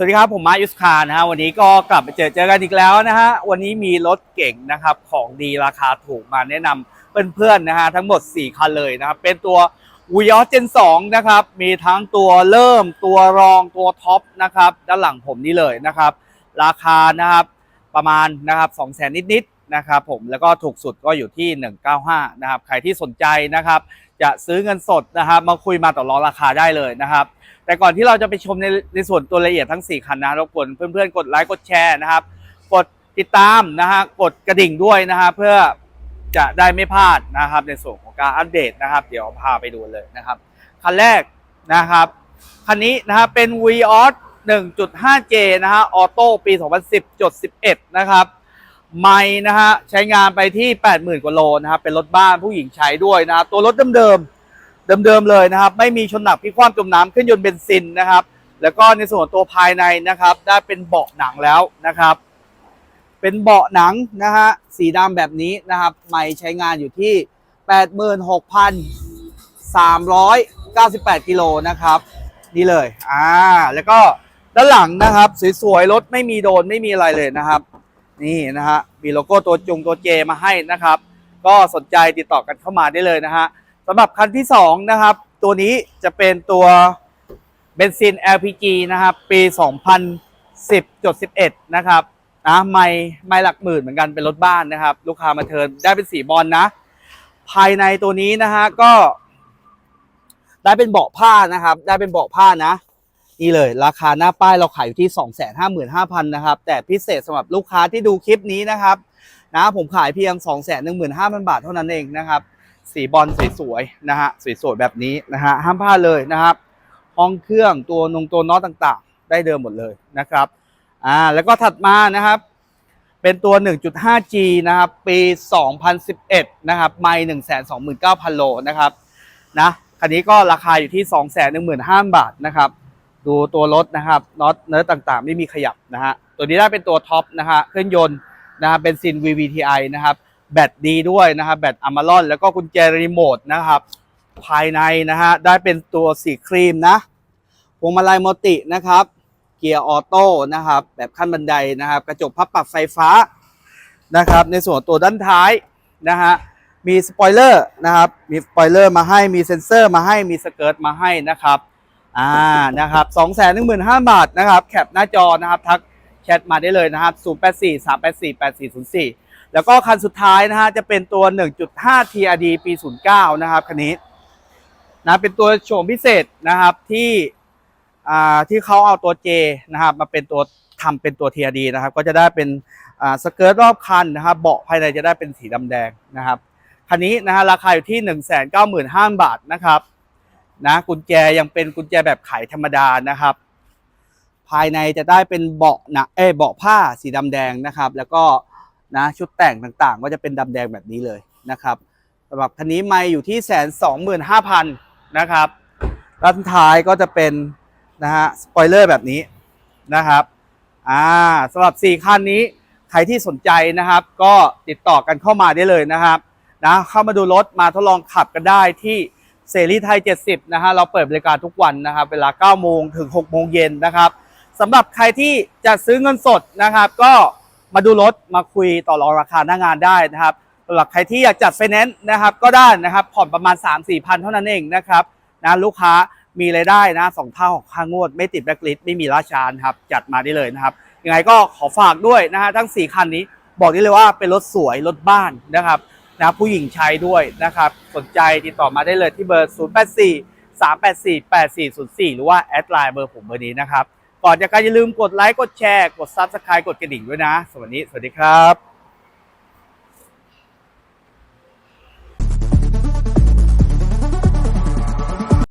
สวัสดีครับผมมาร์คยุสคานะฮะวันนี้ก็กลับมาเจอเจอกันอีกแล้วนะฮะวันนี้มีรถเก่งนะครับของดีราคาถูกมาแนะนำเพื่อนๆนะฮะทั้งหมด 4 คันเลยนะครับเป็นตัว v ีออสเจน2นะครับมีทั้งตัวเริ่มตัวรองตัวท็อปนะครับด้านหลังผมนี่เลยนะครับ ราคานะครับประมาณนะครับ2 0 0แสนนิดๆนะครับผมแล้วก็ถูกสุดก็อยู่ที่ 195 นะครับใครที่สนใจนะครับ จะซื้อเงินสดนะครับมาคุยมาต่อรองราคาได้เลยนะครับ แต่ก่อนที่เราจะไปชมในในส่วนตัวละเอียดทั้ง 4 คันนะรบกวนเพื่อนๆ กดไลค์กดแชร์นะครับ กดติดตามนะฮะกดกระดิ่งด้วยนะฮะเพื่อจะได้ไม่พลาดนะครับ ในส่วนของการอัปเดตนะครับ เดี๋ยวพาไปดูเลยนะครับ คันแรกนะครับคันนี้นะครับเป็น v ีออส 1.5J นะฮะออโต้ปี 2010.11 นะครับ ไม่นะฮะใช้งานไปที่ 80,000 กว่าโลนะครับเป็นรถบ้านผู้หญิงใช้ด้วยนะครับตัวรถเดิมๆเดิมๆเลยนะครับ ไม่มีชนหนักพิคว่ำจมน้ำขึ้นยนต์เบนซินนะครับ แล้วก็ในส่วนตัวภายในนะครับ ได้เป็นเบาะหนังแล้วนะครับ เป็นเบาะหนังนะฮะสีดำแบบนี้นะครับ ไม่ใช้งานอยู่ที่ 86,398กิโลนะครับนี่เลยอ่าแล้วก็ด้านหลังนะครับสวยๆรถไม่มีโดนไม่มีอะไรเลยนะครับ นี่นะฮะมีโลโก้ตัวจงตัวเจมาให้นะครับ ก็สนใจติดต่อกันเข้ามาได้เลยนะฮะสำหรับคันที่2นะครับ ตัวนี้จะเป็นตัวเบนซิน LPG นะครับ ปี 2010.11 นะครับนะไม่ไม่หลักหมื่นเหมือนกันเป็นรถบ้านนะครับ ลูกค้ามาเทินได้เป็นสีบอลนะภายในตัวนี้นะฮะก็ ได้เป็นเบาะผ้านะครับ ได้เป็นเบาะผ้านะ นี่เลย ราคาหน้าป้ายเราขายอยู่ที่ 255,000นะครับ แต่พิเศษสำหรับลูกค้าที่ดูคลิปนี้นะครับนะผมขายเพียง 215,000 บาทเท่านั้นเองนะครับ สีบอลสวยๆนะฮะสวยๆแบบนี้นะฮะห้ามพลาดเลยนะครับ ห้องเครื่องตัวนงตัวน็อตต่างๆ ได้เดิมหมดเลยนะครับอ่าแล้วก็ถัดมานะครับเป็นตัว 1.5G นะครับ ปี 2011 นะครับ ไม่ 129,000 โล นะครับ นะ คันนี้ก็ราคาอยู่ที่ 215,000 บาท นะครับ ดูตัวรถนะครับน็อตเนื้อต่างๆ ไม่มีขยับนะฮะตัวนี้ได้เป็นตัวท็อปนะฮะเครื่องยนต์นะครับเป็นซิน VVTi นะครับแบตดีด้วยนะครับแบตอะมารอนแล้วก็กุญแจรีโมทนะครับภายในนะฮะได้เป็นตัวสีครีมนะพวงมาลัยมัลตินะครับ เกียร์ออโต้นะครับ แบบขั้นบันไดนะครับ กระจกพับปรับไฟฟ้านะครับ ในส่วนตัวด้านท้ายนะฮะมีสปอยเลอร์นะครับ มีสปอยเลอร์มาให้มีเซ็นเซอร์มาให้มีสเกิร์ตมาให้นะครับ อ่านะครับ2 1 5 0 0 0บาทนะครับแคปหน้าจอนะครับทักแชทมาได้เลยนะครับ084 384 8404แล้วก็คันสุดท้ายนะฮะจะเป็นตัว 1.5 TRD ปี 09 นะครับคันนี้นะเป็นตัวโฉมพิเศษนะครับที่อ่าที่เขาเอาตัว J นะครับมาเป็นตัวทำเป็นตัว TRD นะครับ ก็จะได้เป็นอ่าสเกิร์ตรอบคันนะครับเบาะภายในจะได้เป็นสีดำแดงนะครับคันนี้นะฮะราคาอยู่ที่ 195,000 บาทนะครับ นะกุญแจยังเป็นกุญแจแบบไขธรรมดานะครับ ภายในจะได้เป็นเบาะนะเอเบาะผ้าสีดำแดงนะครับ แล้วก็นะชุดแต่งต่างๆ ก็จะเป็นดำแดงแบบนี้เลยนะครับสำหรับคันนี้ไม่อยู่ที่แสนสองหมื่นห้าพันนะครับด้านท้ายก็จะเป็นนะฮะสปอยเลอร์แบบนี้นะครับอ่าสำหรับ 4คันนี้ใครที่สนใจนะครับ ก็ติดต่อกันเข้ามาได้เลยนะครับนะเข้ามาดูรถมาทดลองขับกันได้ที่ เสรีไทย 70 นะฮะ เราเปิดบริการทุกวันนะครับ เวลา 9 โมงถึง 6 โมงเย็นนะครับสำหรับใครที่จะซื้อเงินสดนะครับ ก็มาดูรถ มาคุยต่อรองราคาหน้างานได้นะครับสำหรับใครที่อยากจัดไฟแนนซ์นะครับ ก็ได้นะครับ ผ่อนประมาณ 3-4พันเท่านั้นเองนะครับนะลูกค้ามีรายได้นะสองเท่าของค่างวด ไม่ติดแบล็คลิสต์ไม่มีราชานครับ จัดมาได้เลยนะครับ ยังไงก็ขอฝากด้วยนะฮะทั้ง 4 คันนี้ บอกได้เลยว่าเป็นรถสวยรถบ้านนะครับ นะผู้หญิงใช้ด้วยนะครับสนใจติดต่อมาได้เลยที่เบอร์ 084 384 8404 หรือว่าแอดไลน์เบอร์ผมเบอร์นี้นะครับ ก่อนจากการอย่าลืมกดไลค์กดแชร์ กด Subscribe กดกระดิ่งด้วยนะสวัสดีสวัสดีครับ